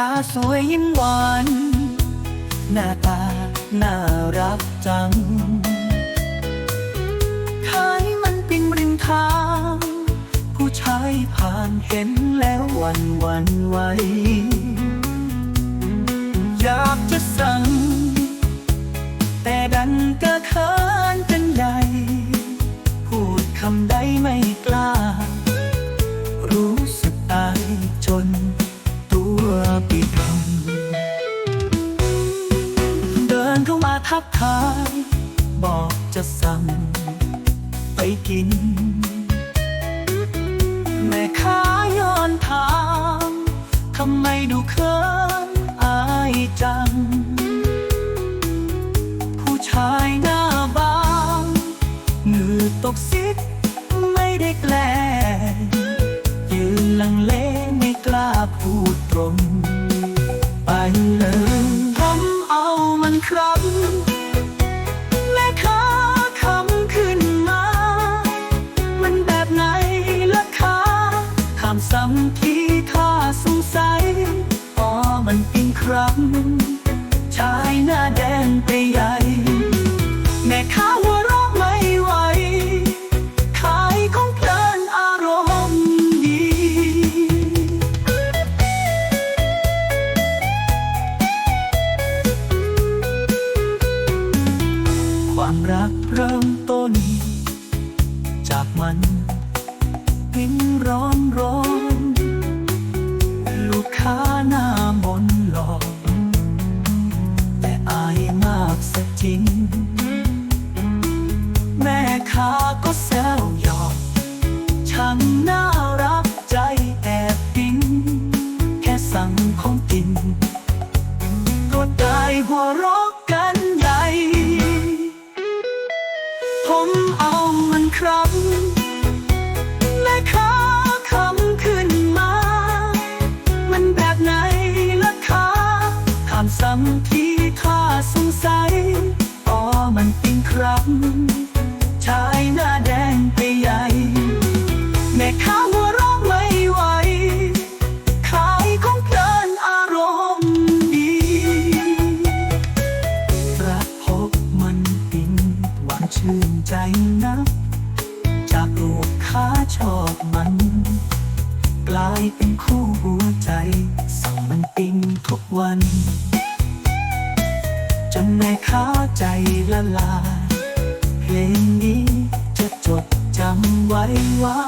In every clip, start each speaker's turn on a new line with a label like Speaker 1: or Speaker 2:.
Speaker 1: ้าสวยยิ้มหวาน หน้าตา น่ารักจัง ขายมันปิ้งริมทาง ผู้ชายผ่านเห็นแล้ววันวันไหวอยากจะสั่ง ทักทาย บอกจะสั่งไปกิน แม่ค้าย้อนถามทำไมดูเขินอายจัง ผู้ชายหน้าบางเหงื่อตกซิดไม่ได้แกล้งยืนลังเลไม่กล้าพูดตรง ความรักเริ่มต้น จากมันหินร้อนร้อน ลูกค้าหน้ามนหลอก แต่อายมากสักจริง แม่ค้าก็แซวหยอกช่างน่ารักใจแอบดิ้งแค่สั่งของ ครับชายหน้าแดงไปใหญ่ แม่ค้าหัวเราะไม่ไหว ขายของเพลินอารมณ์ดีรักพบมันปินหวานชื่นใจนัก จากลูกค้าชอบมัน กลายเป็นคู่หัวใจ สั่งมันปิ้งทุกวัน จนแม่ค้าใจละลาย เพลงนี้จะจดจำไว้ว่า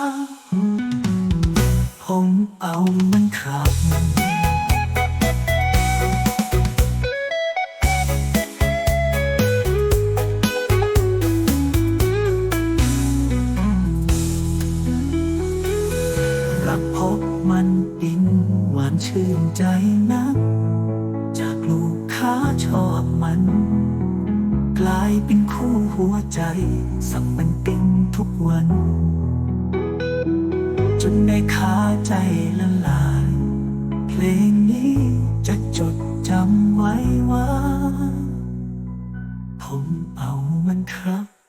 Speaker 1: ผมเอามันครับรักพบมันอินหวานชื่นใจนัก จากลูกค้าชอบมัน กลายเป็นคู่หัวใจ สับมันเต็มทุกวัน จนในขาใจละลาย เพลงนี้จะจดจำไว้ว่า ผมเอามันครับ